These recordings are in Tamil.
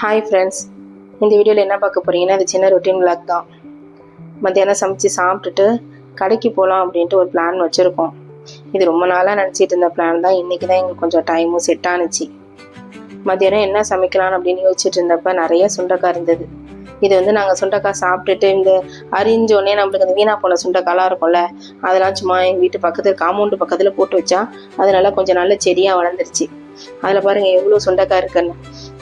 ஹாய் ஃப்ரெண்ட்ஸ் இந்த வீடியோவில் என்ன பார்க்க போகிறீங்கன்னா அது சின்ன ரொட்டீன் விளாக் தான். மத்தியானம் சமைச்சு சாப்பிட்டுட்டு கடைக்கு போகலாம் அப்படின்ட்டு ஒரு பிளான் வச்சுருக்கோம். இது ரொம்ப நாளாக நினச்சிட்டு இருந்த பிளான் தான். இன்றைக்கி தான் எங்களுக்கு கொஞ்சம் டைமும் செட் ஆனுச்சு. மத்தியானம் என்ன சமைக்கலாம் அப்படின்னு யோசிச்சுட்டு இருந்தப்ப நிறைய சுண்டக்காய் இருந்தது. இது வந்து நாங்கள் சுண்டக்காய் சாப்பிட்டுட்டு இந்த அரிஞ்சோடனே நம்மளுக்கு அந்த வீணா போன சுண்டைக்காலாம் இருக்கும்ல அதெல்லாம் சும்மா எங்கள் வீட்டு பக்கத்தில் காம்பவுண்டு பக்கத்தில் போட்டு வச்சா அதனால கொஞ்சம் நல்ல செடியாக வளர்ந்துருச்சு. அதில் பாருங்கள் எவ்வளோ சுண்டக்காய் இருக்குன்னு.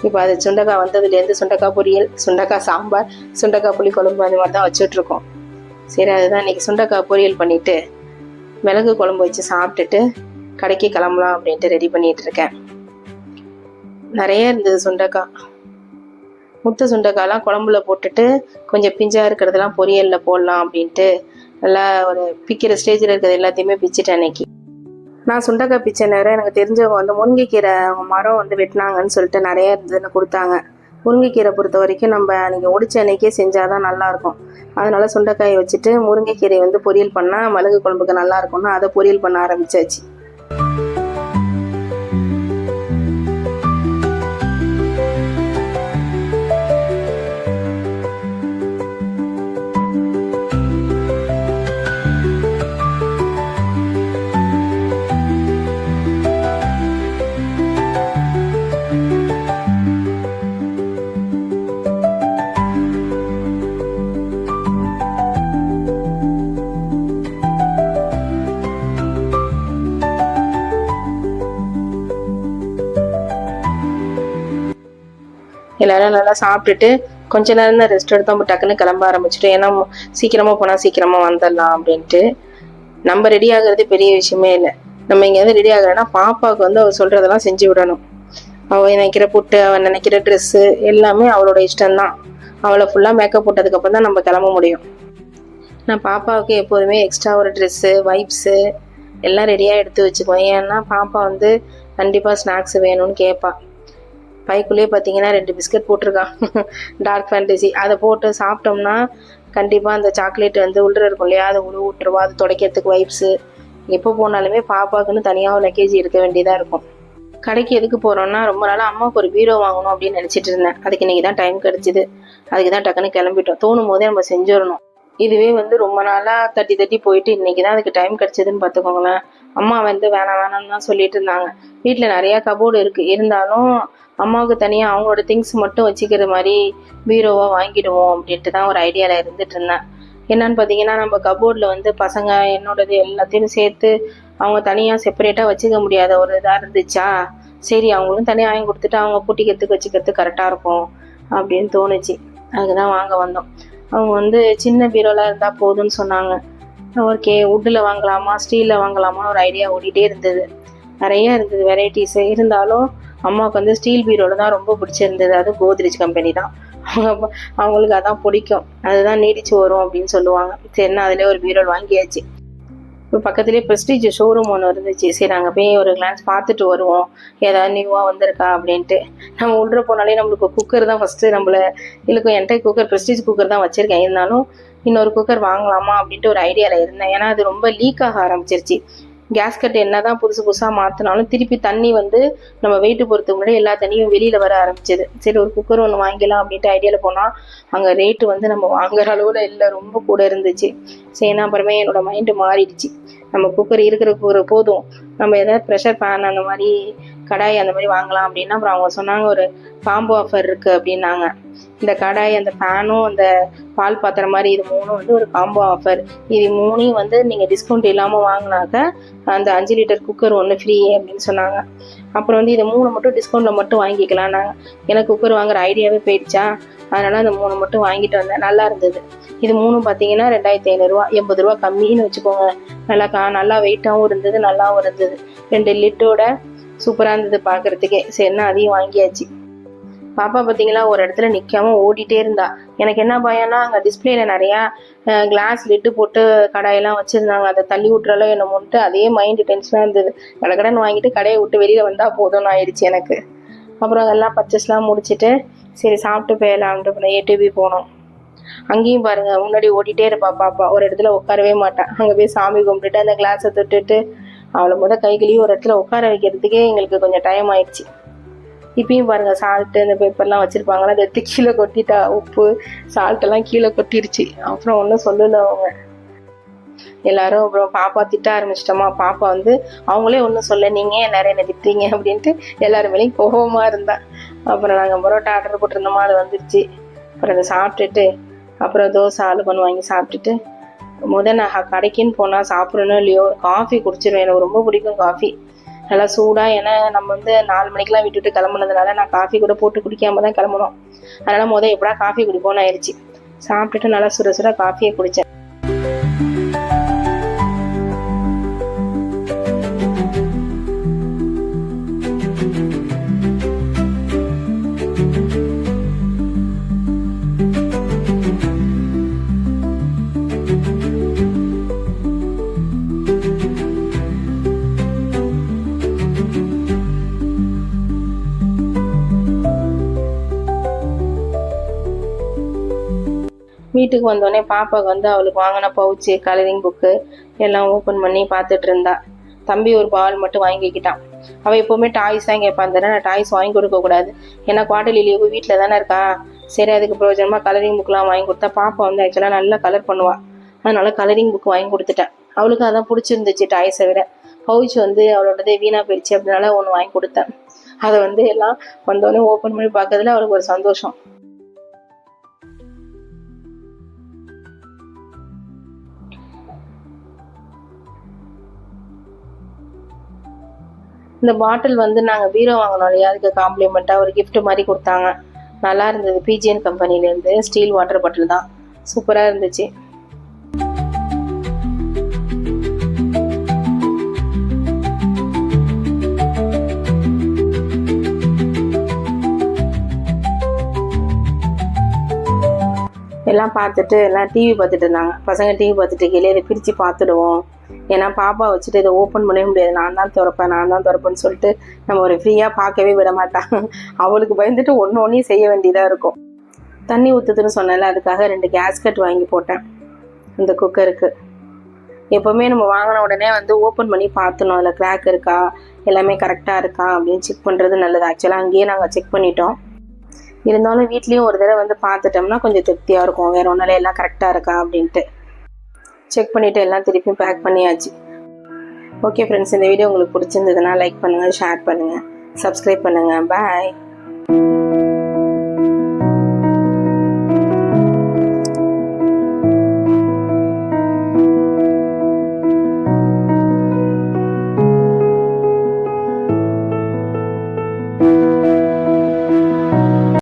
இப்போ அது சுண்டக்காய் வந்ததுலேருந்து சுண்டக்காய் பொரியல் சுண்டக்காய் சாம்பார் சுண்டக்காய் புளி குழம்பு அந்த மாதிரி தான் வச்சுட்ருக்கோம் சரி அதுதான் இன்னைக்கு சுண்டக்காய் பொரியல் பண்ணிவிட்டு மிளகு குழம்பு வச்சு சாப்பிட்டுட்டு கடைக்கு கிளம்பலாம் அப்படின்ட்டு ரெடி பண்ணிட்டு இருக்கேன். நிறைய இருந்தது சுண்டக்காய் முத்து சுண்டக்காய்லாம் குழம்புல போட்டுட்டு கொஞ்சம் பிஞ்சா இருக்கிறதெல்லாம் பொரியலில் போடலாம் அப்படின்ட்டு நல்லா ஒரு பிக்கிற ஸ்டேஜில் இருக்கிறது எல்லாத்தையுமே பிச்சுட்டேன் அன்னைக்கு நான் சுண்டக்காய் பிச்சை நேரம் எனக்கு தெரிஞ்சவங்க வந்து முருங்கைக்கீரை அவங்க மரம் வந்து வெட்டினாங்கன்னு சொல்லிட்டு நிறைய இதுன்னு கொடுத்தாங்க. முருங்கைக்கீரை பொறுத்த வரைக்கும் நம்ம நீங்கள் ஒடிச்ச அன்னைக்கே செஞ்சால் தான் நல்லாயிருக்கும் அதனால் சுண்டைக்காயை வச்சுட்டு முருங்கைக்கீரை வந்து பொரியல் பண்ணால் மிளகு குழம்புக்கு நல்லா இருக்கும்னு அதை பொரியல் பண்ண ஆரம்பிச்சாச்சு. எல்லாரும் நல்லா சாப்பிட்டுட்டு கொஞ்ச நேரம் தான் ரெஸ்ட் எடுத்தோம் டக்குன்னு கிளம்ப ஆரம்பிச்சிட்டோம் ஏன்னா சீக்கிரமாக சீக்கிரமா போனா சீக்கிரமா வந்துடலாம் அப்படின்ட்டு. நம்ம ரெடி ஆகுறது பெரிய விஷயமே இல்லை. நம்ம எங்கேயாவது ரெடி ஆகிறோன்னா பாப்பாவுக்கு வந்து அவள் சொல்றதெல்லாம் செஞ்சு விடணும். அவள் நினைக்கிற புட்டு அவள் நினைக்கிற ட்ரெஸ்ஸு எல்லாமே அவளோட இஷ்டம்தான். அவளை ஃபுல்லாக மேக்கப் போட்டதுக்கப்புறம் தான் நம்ம கிளம்ப முடியும். நான் பாப்பாவுக்கு எப்போதுமே எக்ஸ்ட்ரா ஒரு ட்ரெஸ்ஸு வைப்ஸு எல்லாம் ரெடியாக எடுத்து வச்சுக்குவேன். ஏன்னா பாப்பா வந்து கண்டிப்பாக ஸ்நாக்ஸ் வேணும்னு கேட்பா பைக்குள்ளேயே பார்த்தீங்கன்னா ரெண்டு பிஸ்கட் போட்டிருக்கான். டார்க் ஃபேண்டசி அதை போட்டு சாப்பிட்டோம்னா கண்டிப்பாக அந்த சாக்லேட் வந்து உள்ள இருக்கும் இல்லையா? அதை உழு விட்டுருவா அது துடைக்கிறதுக்கு வைப்ஸு எப்போ போனாலுமே பாப்பாக்குன்னு தனியாக லக்கேஜ் இருக்க வேண்டியதாக இருக்கும். கடைக்கு எதுக்கு போகிறோம்னா ரொம்ப நாளாக அம்மாவுக்கு ஒரு பீரோ வாங்கணும் அப்படின்னு நினச்சிட்டு இருந்தேன். அதுக்கு இன்றைக்கி தான் டைம் கிடச்சிது. அதுக்கு தான் டக்குன்னு கிளம்பிட்டோம். தோணும் போதே நம்ம செஞ்சிடணும். இதுவே வந்து ரொம்ப நாளாக தட்டி தட்டி போயிட்டு இன்றைக்கி தான் அதுக்கு டைம் கிடச்சிதுன்னு பார்த்துக்கோங்களேன். அம்மா வந்து வேணாம் வேணாம்னு தான் சொல்லிட்டு இருந்தாங்க. வீட்டில் நிறையா கபோர்டு இருக்குது இருந்தாலும் அம்மாவுக்கு தனியாக அவங்களோட திங்ஸ் மட்டும் வச்சுக்கிற மாதிரி பீரோவாக வாங்கிடுவோம் அப்படின்ட்டு தான் ஒரு ஐடியாவில் இருந்துட்டு இருந்தேன். என்னன்னு பார்த்தீங்கன்னா நம்ம கபோர்டில் வந்து பசங்க என்னோடது எல்லாத்தையும் சேர்த்து அவங்க தனியாக செப்பரேட்டாக வச்சுக்க முடியாத ஒரு இதாக இருந்துச்சா? சரி அவங்களும் தனியாக வாங்கி கொடுத்துட்டு அவங்க பூட்டிக்கிறதுக்கு வச்சுக்கிறதுக்கு கரெக்டாக இருக்கும் அப்படின்னு தோணுச்சு. அதுக்கு தான் வாங்க வந்தோம். அவங்க வந்து சின்ன பீரோலாம் இருந்தால் போதும்னு சொன்னாங்க. ஓகே வுட்டில் வாங்கலாமா ஸ்டீலில் வாங்கலாமா ஒரு ஐடியா ஓடிட்டே இருந்தது. நிறைய இருந்தது வெரைட்டிஸு இருந்தாலும் அம்மாவுக்கு வந்து ஸ்டீல் பீரோவில் தான் ரொம்ப பிடிச்சிருந்தது. அது கோத்ரேஜ் கம்பெனி தான். அவங்க அவங்களுக்கு அதான் பிடிக்கும். அதுதான் நீடிச்சு வரும் அப்படின்னு சொல்லுவாங்க. சரின்னா அதிலே ஒரு பீரோல் வாங்கியாச்சு. இப்போ பக்கத்துலேயே ப்ரெஸ்டீஜ் ஷோரூம் ஒன்று இருந்துச்சு. சரி நாங்கள் போய் ஒரு கிளான்ஸ் பார்த்துட்டு வருவோம். ஏதாவது நியூவாக வந்திருக்கா அப்படின்ட்டு. நம்ம உள்ள போனாலே நம்மளுக்கு குக்கர் தான் ஃபஸ்ட்டு நம்மளை இழுக்கும் என்கிட்ட குக்கர் ப்ரெஸ்டீஜ் குக்கர் தான் வச்சுருக்கேன். இருந்தாலும் இன்னொரு குக்கர் வாங்கலாமா அப்படின்ட்டு ஒரு ஐடியாவில் இருந்தேன். ஏன்னா அது ரொம்ப லீக் ஆக ஆரம்பிச்சிருச்சு. கேஸ்கட் என்ன தான் புதுசு புதுசாக மாற்றினாலும் திருப்பி தண்ணி வந்து நம்ம வெயிட்டு பொறுத்துக்கு முன்னாடி எல்லா தண்ணியும் வெளியில் வர ஆரம்பிச்சது. சரி ஒரு குக்கர் ஒன்று வாங்கிக்கலாம் அப்படின்ட்டு ஐடியாவில் போனால் அங்கே ரேட்டு வந்து நம்ம வாங்குற அளவில் இல்லை ரொம்ப கூட இருந்துச்சு. சரி நான் அப்புறமே என்னோட மைண்டு மாறிடுச்சு. நம்ம குக்கர் இருக்கிற ஒரு போதும். நம்ம எதாவது ப்ரெஷர் பேன் அந்த மாதிரி கடாய் அந்த மாதிரி வாங்கலாம் அப்படின்னா அப்புறம் அவங்க சொன்னாங்க ஒரு காம்போ ஆஃபர் இருக்குது அப்படின்னாங்க. இந்த கடாய் அந்த பேனும் அந்த பால் பாத்திரம் மாதிரி இது மூணும் வந்து ஒரு காம்போ ஆஃபர் இது மூணையும் வந்து நீங்கள் டிஸ்கவுண்ட் இல்லாமல் வாங்கினாக்க அந்த அஞ்சு லிட்டர் குக்கர் ஒன்று ஃப்ரீ அப்படின்னு சொன்னாங்க. அப்புறம் வந்து இது மூணு மட்டும் டிஸ்கவுண்ட்டில் மட்டும் வாங்கிக்கலாம் நாங்கள் ஏன்னா குக்கர் வாங்குற ஐடியாவே போயிடுச்சா? அதனால் அந்த மூணு மட்டும் வாங்கிட்டு வந்தேன். நல்லா இருந்தது. இது மூணும் பார்த்தீங்கன்னா ரெண்டாயிரத்தி ஐநூறுரூவா எண்பது ரூபா கம்மின்னு வச்சுக்கோங்க. நல்லா கா நல்லா வெயிட்டாகவும் இருந்தது நல்லாவும் இருந்தது. ரெண்டு லிட்டோட சூப்பராக இருந்தது பார்க்குறதுக்கே என்ன அதையும் வாங்கியாச்சு. பாப்பா பார்த்தீங்களா ஒரு இடத்துல நிற்காம ஓடிட்டே இருந்தா. எனக்கு என்ன பயம்னா அங்கே டிஸ்பிளேல நிறையா கிளாஸ் லிட்டு போட்டு கடாயெல்லாம் வச்சுருந்தாங்க. அதை தள்ளி விட்றாலோ என்னமோன்ட்டு அதே மைண்டு டென்ஷனாக இருந்தது. கடகடன்னு வாங்கிட்டு கடையை விட்டு வெளியில் வந்தால் போதும்னு ஆயிடுச்சு எனக்கு. அப்புறம் அதெல்லாம் பர்ச்சேஸ்லாம் முடிச்சுட்டு சரி சாப்பிட்டு போயிடலாம்ட்டு பண்ண ஏடிபி போனோம். அங்கேயும் பாருங்க முன்னாடி ஓடிட்டே இருப்பா பாப்பா. ஒரு இடத்துல உட்காரவே மாட்டேன் அங்கே போய் சாமி கும்பிட்டுட்டு அந்த கிளாஸை தொட்டுட்டு அவளை முத கைகளையும் ஒரு இடத்துல உட்கார வைக்கிறதுக்கே எங்களுக்கு கொஞ்சம் டைம் ஆயிடுச்சு. இப்பயும் பாருங்க சால்ட்டு இந்த பேப்பர்லாம் வச்சிருப்பாங்களா அதை எடுத்து கீழே கொட்டிட்டா உப்பு சால்ட்டெல்லாம் கீழே கொட்டிருச்சு. அப்புறம் ஒன்றும் சொல்லலை அவங்க. எல்லாரும் அப்புறம் பாப்பா திட்ட ஆரம்பிச்சிட்டோமா பாப்பா வந்து அவங்களே ஒன்றும் சொல்ல நீங்கள் எல்லாரும் என்ன திட்டுறீங்க? அப்படின்ட்டு எல்லாரும் மேலேயும் கோபமாக இருந்தா. அப்புறம் நாங்கள் பரோட்டா ஆர்டர் போட்டிருந்தோமா அது வந்துருச்சு. அப்புறம் அதை சாப்பிட்டுட்டு அப்புறம் தோசை ஆளு பண்ணு வாங்கி சாப்பிட்டுட்டு முத நான் கடைக்குன்னு போனால் சாப்பிடணும் இல்லையோ காஃபி குடிச்சிருவேன். எனக்கு ரொம்ப பிடிக்கும் காஃபி நல்லா சூடாக ஏன்னா நம்ம வந்து நாலு மணிக்கெலாம் விட்டுட்டு கிளம்புனதுனால நான் காஃபி கூட போட்டு குடிக்காம தான் கிளம்பணும் அதனால் முத எப்படா காஃபி குடிப்போம்னு ஆயிடுச்சு சாப்பிட்டுட்டு நல்லா சுட சுட காஃபியை குடித்தேன் வீட்டுக்கு வந்தோடனே பாப்பாவுக்கு வந்து அவளுக்கு வாங்கின பவுச்சு கலரிங் புக்கு எல்லாம் ஓப்பன் பண்ணி பார்த்துட்டு இருந்தா. தம்பி ஒரு பால் மட்டும் வாங்கிக்கிட்டான். அவள் எப்போவுமே டாய்ஸ் தான் கேட்பான் தர நான் டாய்ஸ் வாங்கி கொடுக்கக்கூடாது ஏன்னா குவார்டர்லி லீவு வீட்டில் தானே இருக்கா? சரி அதுக்கு பிரயோஜனமாக கலரிங் புக்லாம் வாங்கி கொடுத்தா பாப்பா வந்து ஆக்சுவலாக நல்லா கலர் பண்ணுவாள் அதனால கலரிங் புக் வாங்கி கொடுத்துட்டேன். அவளுக்கு அதான் பிடிச்சிருந்துச்சு டாய்ஸை விட. பவுச் வந்து அவளோடதே வீணாக போயிடுச்சு. அப்படினால ஒன்று வாங்கி கொடுத்தேன். அதை வந்து எல்லாம் வந்தோடனே ஓப்பன் பண்ணி பார்க்கறதுல அவளுக்கு ஒரு சந்தோஷம். இந்த பாட்டில் வந்து நாங்கள் பீரோ வாங்கினோம் இல்லையா? அதுக்கு காம்ப்ளிமெண்ட்டாக ஒரு கிஃப்ட் மாதிரி கொடுத்தாங்க. நல்லா இருந்தது. பிஜிஎன் கம்பெனிலேருந்து ஸ்டீல் வாட்டர் பாட்டில் தான். சூப்பராக இருந்துச்சு. எல்லாம் பார்த்துட்டு எல்லாம் டிவி பார்த்துட்டு இருந்தாங்க. பசங்க டிவி பார்த்துட்டு கீழே இதை பிரித்து பார்த்துடுவோம். ஏன்னா பாப்பா வச்சுட்டு இதை ஓப்பன் பண்ணவே முடியாது. நான் தான் திறப்பேன் நான் தான் திறப்பேன்னு சொல்லிட்டு நம்ம ஒரு ஃப்ரீயாக பார்க்கவே விட மாட்டாங்க. அவளுக்கு பயந்துட்டு ஒன்று ஒன்றையும் செய்ய வேண்டியதாக இருக்கும். தண்ணி ஊற்றுதுன்னு சொன்னேன்ல அதுக்காக ரெண்டு கேஸ்கட் வாங்கி போட்டேன். இந்த குக்கருக்கு எப்போவுமே நம்ம வாங்கின உடனே வந்து ஓப்பன் பண்ணி பார்த்துணும். அதில் கிராக் இருக்கா? எல்லாமே கரெக்டாக இருக்கா? அப்படின்னு செக் பண்ணுறது நல்லது. ஆக்சுவலாக அங்கேயே நாங்கள் செக் பண்ணிட்டோம். இருந்தாலும் வீட்லேயும் ஒரு தடவை வந்து பார்த்துட்டோம்னா கொஞ்சம் திருப்தியாக இருக்கும். வேறு ஒன்றால எல்லாம் கரெக்டாக இருக்கா அப்படின்ட்டு. செக் பண்ணிவிட்டு எல்லாம் திருப்பியும் பேக் பண்ணியாச்சு. ஓகே ஃப்ரெண்ட்ஸ் இந்த வீடியோ உங்களுக்கு பிடிச்சிருந்ததுன்னா லைக் பண்ணுங்கள் ஷேர் பண்ணுங்கள் சப்ஸ்கிரைப் பண்ணுங்கள் பாய்